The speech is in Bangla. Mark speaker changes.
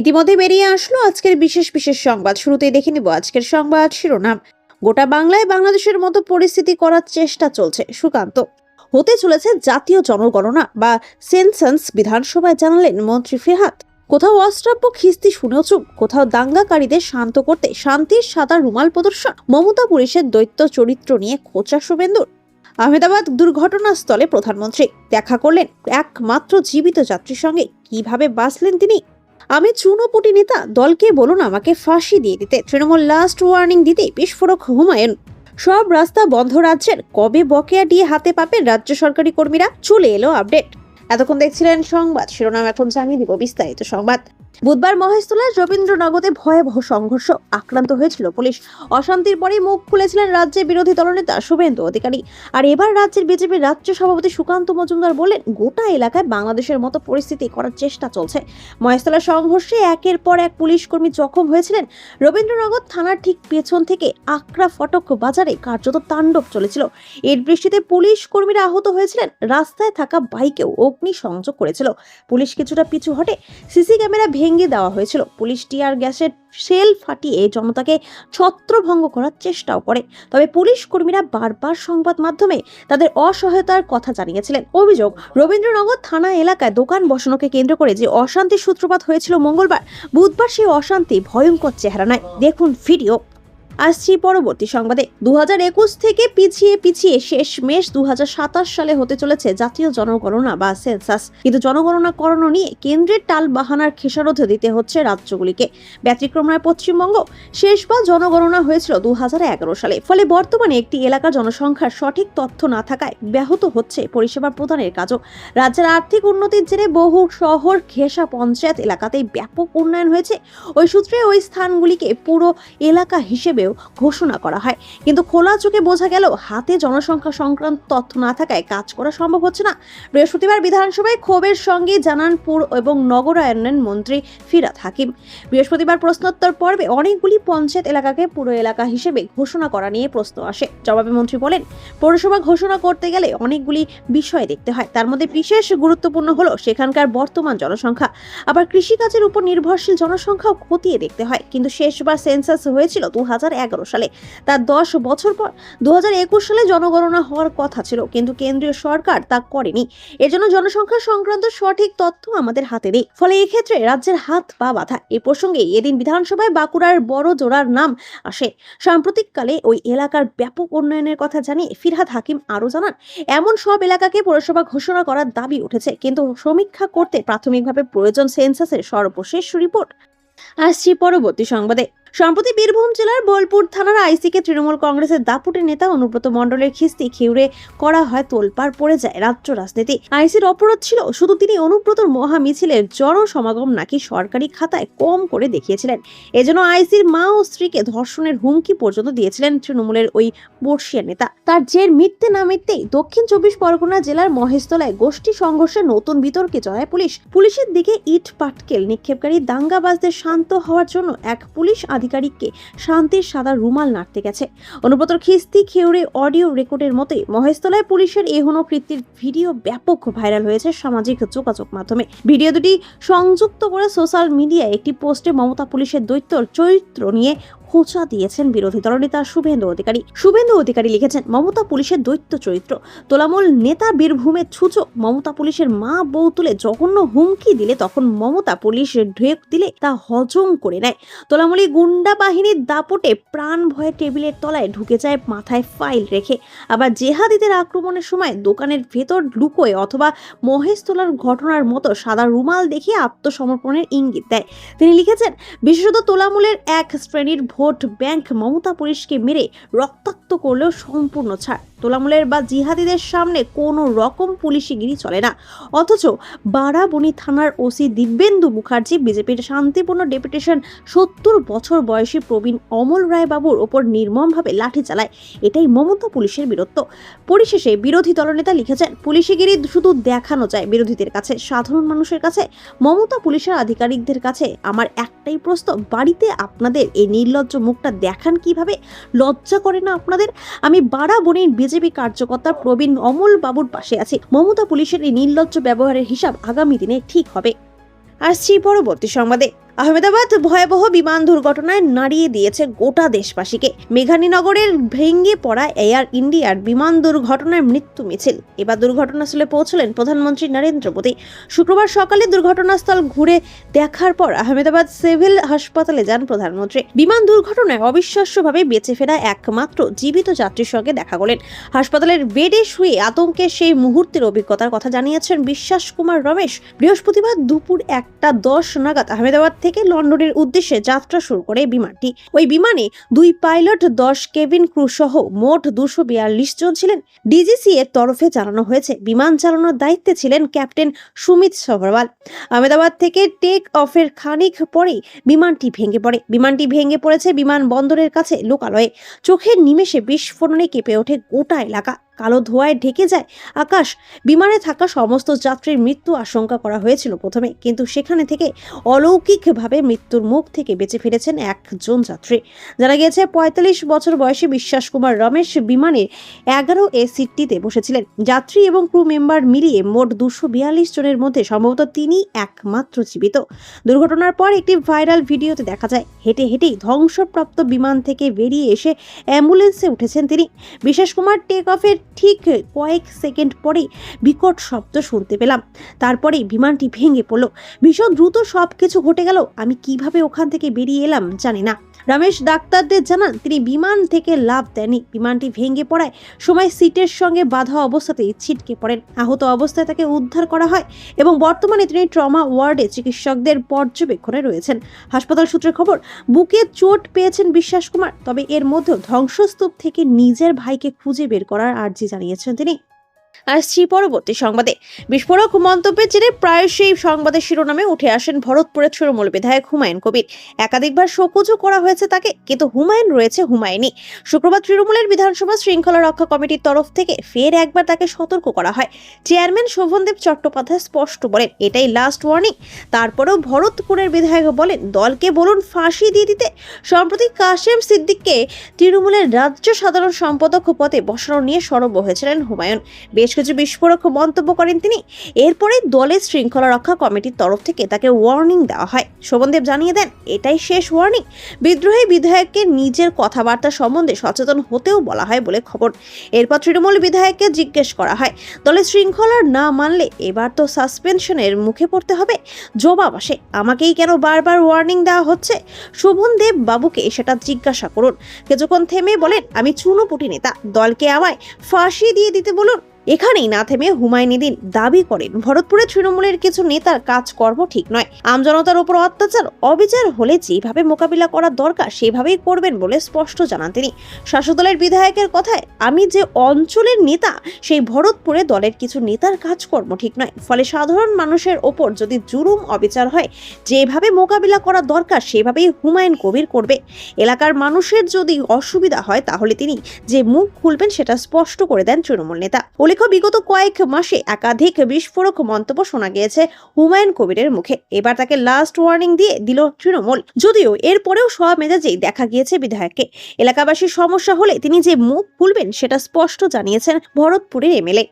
Speaker 1: ইতিমধ্যে বেরিয়ে আসলো আজকের বিশেষ বিশেষ সংবাদ। শুরুতেই দেখে নিব আজকের সংবাদ শিরোনাম। গোটা বাংলায় বাংলাদেশের মতো পরিস্থিতি করার চেষ্টা চলছে। সুকান্ত, হতে চলেছে জাতীয় জনগণনা বা সেন্সাস বিধানসভায় জানালেন মন্ত্রী ফেহাত কোথাও অস্ত্রাব্য খিস্তি শুনেও চুপ, কোথাও দাঙ্গাকারীদের শান্ত করতে শান্তির সাদা রুমাল প্রদর্শন, মমতা পুলিশের দৈত্য চরিত্র নিয়ে খোঁচা শুভেন্দুর। আহমেদাবাদ দুর্ঘটনাস্থলে প্রধানমন্ত্রী দেখা করলেন একমাত্র জীবিত যাত্রীর সঙ্গে। কীভাবে বাঁচলেন তিনি? আমি চুনোপুটি নেতা, দলকে বলুন আমাকে ফাঁসি দিয়ে দিতে। তৃণমূল লাস্ট ওয়ার্নিং দিতে বিস্ফোরক হুমায়ুন। সব রাস্তা বন্ধ রাজ্যের কবে বকেয়া দিয়ে হাতে পাবে রাজ্য সরকারি কর্মীরা? চলে এলো আপডেট এতক্ষণ দেখছিলেন সংবাদ, শিরোনাম এখন জানিয়ে দিব বিস্তারিত সংবাদ। বুধবার মহেশতলার রবীন্দ্রনগরে ভয়াবহ সংঘর্ষ আক্রান্ত হয়েছিল পুলিশ। অশান্তির পরেই মুখ খুলেছিলেন রাজ্যের বিরোধী দলনেতা শুভেন্দু অধিকারী। আর এবার রাজ্যের বিজেপির রাজ্য সভাপতি সুকান্ত মজুমদার বলেন, গোটা এলাকায় বাংলাদেশের মতো পরিস্থিতি করার চেষ্টা চলছে। মহেশতলার সংঘর্ষে একের পর এক পুলিশ কর্মী জখম হয়েছিলেন। রবীন্দ্রনগর থানার ঠিক পেছন থেকে আকরা ফটক বাজারে কার্যত তাণ্ডব চলেছিল। এর বৃষ্টিতে পুলিশ কর্মীরা আহত হয়েছিলেন। রাস্তায় থাকা বাইকেও অগ্নি সংযোগ করেছিল। পুলিশ কিছুটা পিছু হটে। সিসি ক্যামেরা ভেঙে দেওয়া হয়েছিল। পুলিশ টিয়ার গ্যাসের সেল ফাটিয়ে জনতাকে ছত্রভঙ্গ করার চেষ্টাও করে। তবে পুলিশ কর্মীরা বারবার সংবাদ মাধ্যমে তাদের অসহায়তার কথা জানিয়েছিলেন। অভিযোগ, রবীন্দ্রনগর থানা এলাকায় দোকান বসানোকে কেন্দ্র করে যে অশান্তির সূত্রপাত হয়েছিল মঙ্গলবার, বুধবার সেই অশান্তি ভয়ঙ্কর চেহারা নেয়। দেখুন ভিডিও। আসছি পরবর্তী সংবাদে। দু হাজার একুশ থেকে পিছিয়ে পিছিয়ে শেষ মেশ দু হাজার সাতাশ সালে হতে চলেছে জাতীয় জনগণনা বা সেন্সাস। কিন্তু জনগণনা করানো নিয়ে কেন্দ্রের টাল বাহানার খেসারত দিতে হচ্ছে রাজ্যগুলিকে। ব্যতিক্রম নয় পশ্চিমবঙ্গ, শেষবার জনগণনা হয়েছিল দু হাজার এগারো সালে। ফলে বর্তমানে একটি এলাকার জনসংখ্যার সঠিক তথ্য না থাকায় ব্যাহত হচ্ছে পরিষেবা প্রদানের কাজও। রাজ্যের আর্থিক উন্নতির জেরে বহু শহর ঘেঁষা পঞ্চায়েত এলাকাতেই ব্যাপক উন্নয়ন হয়েছে। ওই সূত্রে ওই স্থানগুলিকে পুরো এলাকা হিসেবেও ঘোষণা করা হয়। কিন্তু খোলা চোখে বোঝা গেল, হাতে জনসংখ্যা সংক্রান্ত তথ্য না থাকায় কাজ করা সম্ভব হচ্ছে না। বৃহস্পতিবার বিধানসভায় ক্ষোভের সঙ্গে জানান পুর এবং নগরায়ন মন্ত্রী ফিরাত হাকিম। বৃহস্পতিবার প্রশ্নোত্তর পর্বে অনেকগুলি পঞ্চায়েত এলাকাকে পুরো এলাকা হিসেবে ঘোষণা করা নিয়ে প্রশ্ন আসে। জবাবে মন্ত্রী বলেন, পৌরসভা ঘোষণা করতে গেলে অনেকগুলি বিষয় দেখতে হয়। তার মধ্যে বিশেষ গুরুত্বপূর্ণ হলো সেখানকার বর্তমান জনসংখ্যা। আবার কৃষিকাজের উপর নির্ভরশীল জনসংখ্যাও খতিয়ে দেখতে হয়। কিন্তু শেষবার সেন্সাস হয়েছিল দু এগারো সালে। তার দশ বছর পর দু সালে জনগণনা হওয়ার কথা ছিল, কিন্তু কেন্দ্রীয় সরকার তা করেনি। এজন্য জনসংখ্যা সংক্রান্ত সঠিক তথ্য আমাদের হাতে নেই। ফলে এক্ষেত্রে রাজ্যের হাত পা বাঁধা, এ প্রসঙ্গে এদিন বিধানসভায় বাঁকুড়ার বড় জোড়ার নাম আসে। সাম্প্রতিককালে ওই এলাকার ব্যাপক উন্নয়নের কথা জানিয়ে ফিরহাদ হাকিম আরও জানান, এমন সব এলাকাকে পৌরসভা ঘোষণা করার দাবি উঠেছে, কিন্তু সমীক্ষা করতে প্রাথমিকভাবে প্রয়োজন সেন্সাসের সর্বশেষ রিপোর্ট। আসছি পরবর্তী সংবাদে। সম্প্রতি বীরভূম জেলার বোলপুর থানার আইসিকে তৃণমূল কংগ্রেসের দাপুটে নেতা অনুব্রত মণ্ডলের খিস্তি খিউড়ে করা হয় তোলপাড় পড়ে যায় রাজ্য রাজনীতি। আইসির অপরাধ ছিল, শুধু তিনি অনুব্রতর মহা মিছিলের জনসমাগম নাকি সরকারি খাতায় কম করে দেখিয়েছিলেন। এজন্য আইসির মা ও স্ত্রীকে ধর্ষণের হুমকি পর্যন্ত দিয়েছিলেন তৃণমূলের ওই বর্ষিয়া নেতা। তার জের মিথ্যে না মিথ্যেই দক্ষিণ চব্বিশ পরগনা জেলার মহেশতলায় গোষ্ঠী সংঘর্ষে নতুন বিতর্কে জড়ায় পুলিশ। পুলিশের দিকে ইট পাটকেল, নিক্ষেপকারী দাঙ্গাবাজদের শান্ত হওয়ার জন্য এক পুলিশ আধিকারিককে শান্তির সাদা রুমাল নাড়তে গেছে। অনুব্রতর খিস্তি খেউড়ে অডিও রেকর্ডের মতোই মহেশতলায় পুলিশের এহনো কৃত্যের ভিডিও ব্যাপক ভাইরাল হয়েছে সামাজিক যোগাযোগ মাধ্যমে। ভিডিও দুটি সংযুক্ত করে সোশ্যাল মিডিয়ায় একটি পোস্টে মমতা পুলিশের দৈত্যর চরিত্র নিয়ে খোঁচা দিয়েছেন বিরোধী দলনেতা শুভেন্দু অধিকারী। শুভেন্দু অধিকারী লিখেছেন, মমতা পুলিশের দৈত্য চরিত্র। তোলামূল নেতা বীরভূমের ছুচো, মমতা পুলিশের মা বউ তুলে জঘন্য হুমকি দিলে তখন মমতা পুলিশ ঢেক দিলে তা হজম করে নেয়। তোলামূলি গুন্ডা বাহিনীর দাপটে প্রাণ ভয়ে টেবিলের তলায় ঢুকে যায়, মাথায় ফাইল রেখে। আবার জেহাদিদের আক্রমণের সময় দোকানের ভেতর লুকোয় অথবা মহেশ তোলার ঘটনার মতো সাদা রুমাল দেখিয়ে আত্মসমর্পণের ইঙ্গিত দেয়। তিনি লিখেছেন, বিশেষত তোলামূলের এক শ্রেণির ভোট ব্যাংক মমতা পুলিশকে মেরে রক্তাক্ত করলেও সম্পূর্ণ ছাড়। তোলামূলের বা জিহাদিদের সামনে কোনো রকম পুলিশিগিরি চলে না। অথচ বারাবণী থানার ওসি দিব্যেন্দু মুখার্জি, বিজেপির শান্তিপূর্ণ ডেপুটেশন সত্তর বছর বয়সী প্রবীণ অমল রায় বাবুর ওপর নির্মমভাবে লাঠি চালায়। এটাই মমতা পুলিশের বীরত্ব। পরিশেষে বিরোধী দলনেতা লিখেছেন, পুলিশিগিরি শুধু দেখানো যায় বিরোধীদের কাছে, সাধারণ মানুষের কাছে। মমতা পুলিশের আধিকারিকদের কাছে আমার একটাই প্রশ্ন, বাড়িতে আপনাদের এই নির্লজ্জ মুখটা দেখান কীভাবে? লজ্জা করে না আপনাদের? আমি বারাবণীর বিজেপি কার্যকর্তা প্রবীণ অমল বাবুর পাশে আছি। মমতা পুলিশের এই নির্লজ্জ ব্যবহারের হিসাব আগামী দিনে ঠিক হবে। আসছি পরবর্তী সংবাদে। আহমেদাবাদ ভয়াবহ বিমান দুর্ঘটনায় নাড়িয়ে দিয়েছে গোটা দেশবাসীকে। মেঘানীনগরের ভেঙে পড়া এয়ার ইন্ডিয়ার বিমান দুর্ঘটনায় মৃত্যু মিছিল। এবার দুর্ঘটনাস্থলে পৌঁছলেন প্রধানমন্ত্রী নরেন্দ্র মোদী। শুক্রবার সকালে দুর্ঘটনাস্থল ঘুরে দেখার পর আহমেদাবাদ সিভিল হাসপাতালে যান প্রধানমন্ত্রী। বিমান দুর্ঘটনায় অবিশ্বাস্যভাবে বেঁচে ফেরা একমাত্র জীবিত যাত্রীর সঙ্গে দেখা করলেন হাসপাতালের বেডে শুয়ে আতঙ্কের সেই মুহূর্তের অভিজ্ঞতার কথা জানিয়েছেন বিশ্বাস কুমার রমেশ। বৃহস্পতিবার দুপুর একটা দশ নাগাদ আহমেদাবাদ থেকে লন্ডনের উদ্দেশ্যে যাত্রা শুরু করে বিমানটি। ওই বিমানে দুই পাইলট, দশ কেবিন ক্রু সহ মোট দুশো বিয়াল্লিশ জন ছিলেন। ডিজিসি এর তরফে চালানো হয়েছে। বিমান চালানোর দায়িত্বে ছিলেন ক্যাপ্টেন সুমিত সবরওয়াল। আহমেদাবাদ থেকে টেক অফের খানিক পরেই বিমানটি ভেঙে পড়ে। বিমানটি ভেঙে পড়েছে বিমান বন্দরের কাছে লোকালয়ে। চোখের নিমেষে বিস্ফোরণে কেঁপে ওঠে গোটা এলাকা। কালো ধোঁয়ায় ঢেকে যায়। আকাশ বিমানে থাকা সমস্ত যাত্রীর মৃত্যু আশঙ্কা করা হয়েছিল প্রথমে। কিন্তু সেখানে থেকে অলৌকিকভাবে মৃত্যুর মুখ থেকে বেঁচে ফিরেছেন একজন যাত্রী। জানা গিয়েছে, পঁয়তাল্লিশ বছর বয়সী বিশ্বাস কুমার রমেশ বিমানের এগারো এ সিটটিতে বসেছিলেন। যাত্রী এবং ক্রু মেম্বার মিলিয়ে মোট দুশো বিয়াল্লিশ জনের মধ্যে সম্ভবত তিনি একমাত্র জীবিত। দুর্ঘটনার পর একটি ভাইরাল ভিডিওতে দেখা যায়, হেঁটে হেঁটেই ধ্বংসপ্রাপ্ত বিমান থেকে বেরিয়ে এসে অ্যাম্বুলেন্সে উঠেছেন তিনি। বিশেষ কুমার টেক অফের ঠিক কয়েক সেকেন্ড পরেই বিকট শব্দ শুনতে পেলাম। তারপরেই বিমানটি ভেঙে পড়ল। ভীষণ দ্রুত সব কিছু ঘটে গেল। আমি কীভাবে ওখান থেকে বেরিয়ে এলাম জানি না। রমেশ ডাক্তারদের জানান, তিনি বিমান থেকে লাভ দেননি। বিমানটি ভেঙে পড়ায় সময় সিটের সঙ্গে বাধা অবস্থাতেই ছিটকে পড়েন। আহত অবস্থায় তাকে উদ্ধার করা হয় এবং বর্তমানে তিনি ট্রমা ওয়ার্ডে চিকিৎসকদের পর্যবেক্ষণে রয়েছেন। হাসপাতাল সূত্রে খবর, বুকে চোট পেয়েছেন বিশ্বাস কুমার। তবে এর মধ্যেও ধ্বংসস্তূপ থেকে নিজের ভাইকে খুঁজে বের করার আর্জি জানিয়েছেন তিনি। আসছি পরবর্তী সংবাদে। বিস্ফোরক মন্তব্যের জেরে প্রায়শই সংবাদের শিরোনামে উঠে আসেন ভরতপুরের তৃণমূল বিধায়ক হুমায়ুন কবির। একাধিকবার শোকজও করা হয়েছে তাকে, কিন্তু হুমায়ুন রয়েছে হুমায়ুনই। শুক্রবার তৃণমূলের বিধানসভা শৃঙ্খলা রক্ষা কমিটির তরফ থেকে ফের একবার তাকে সতর্ক করা হয়। চেয়ারম্যান শোভনদেব চট্টোপাধ্যায় স্পষ্ট বলেন, এটাই লাস্ট ওয়ার্নিং তারপরেও ভরতপুরের বিধায়ক বলেন, দলকে বলুন ফাঁসি দিয়ে দিতে। সম্প্রতি কাশেম সিদ্দিককে তৃণমূলের রাজ্য সাধারণ সম্পাদক পদে বসানো নিয়ে সরব হয়েছিলেন হুমায়ুন। বেশ কিছু বিস্ফোরক মন্তব্য করেন তিনি। এরপরে দলের শৃঙ্খলা রক্ষা কমিটির তরফ থেকে তাকে ওয়ার্নিং দেওয়া হয়। শোভনদেব জানিয়ে দেন, এটাই শেষ ওয়ার্নিং বিদ্রোহী বিধায়ককে নিজের কথাবার্তা সম্বন্ধে সচেতন হতেও বলা হয় বলে খবর। এরপর তৃণমূল বিধায়ককে জিজ্ঞেস করা হয়, দলের শৃঙ্খলার না মানলে এবার তো সাসপেনশনের মুখে পড়তে হবে। জবাব আসে, আমাকেই কেন বারবার ওয়ার্নিং দেওয়া হচ্ছে? শোভনদেব বাবুকে সেটা জিজ্ঞাসা করুন। কিছুক্ষণ থেমে বলেন, আমি চুনোপুটি নেতা, দলকে আমায় ফাঁসি দিয়ে দিতে বলুন। এখানেই না থেমে হুমায়ুন দাবি করেন, ভরতপুরে তৃণমূলের কিছু নেতার কাজকর্ম ঠিক নয়। আমজনতার উপর অত্যাচার, অবিচার হলে যেভাবে মোকাবিলা করার দরকার, সেভাবেই করবেন বলে স্পষ্ট জানান তিনি। শাসকদলের বিধায়কের কথায়, আমি যে অঞ্চলের নেতা, সেই ভরতপুরে দলের কিছু নেতার কাজকর্ম ঠিক নয়। ফলে সাধারণ মানুষের ওপর যদি জুলুম, অবিচার হয়, যেভাবে মোকাবিলা করা দরকার, সেভাবেই হুমায়ুন কবির করবে। এলাকার মানুষের যদি অসুবিধা হয়, তাহলে তিনি যে মুখ খুলবেন, সেটা স্পষ্ট করে দেন তৃণমূল নেতা। উল্লেখ্য বিগত কয়েক মাসে একাধিক বিস্ফোরক মন্তব্য শোনা গিয়েছে হুমায়ুন কবিরের মুখে। এবার তাকে লাস্ট ওয়ার্নিং দিয়ে দিল তৃণমূল। যদিও এরপরেও সব মেজাজেই দেখা গিয়েছে বিধায়ককে। এলাকাবাসীর সমস্যা হলে তিনি যে মুখ খুলবেন সেটা স্পষ্ট জানিয়েছেন ভরতপুরের এমএলএ।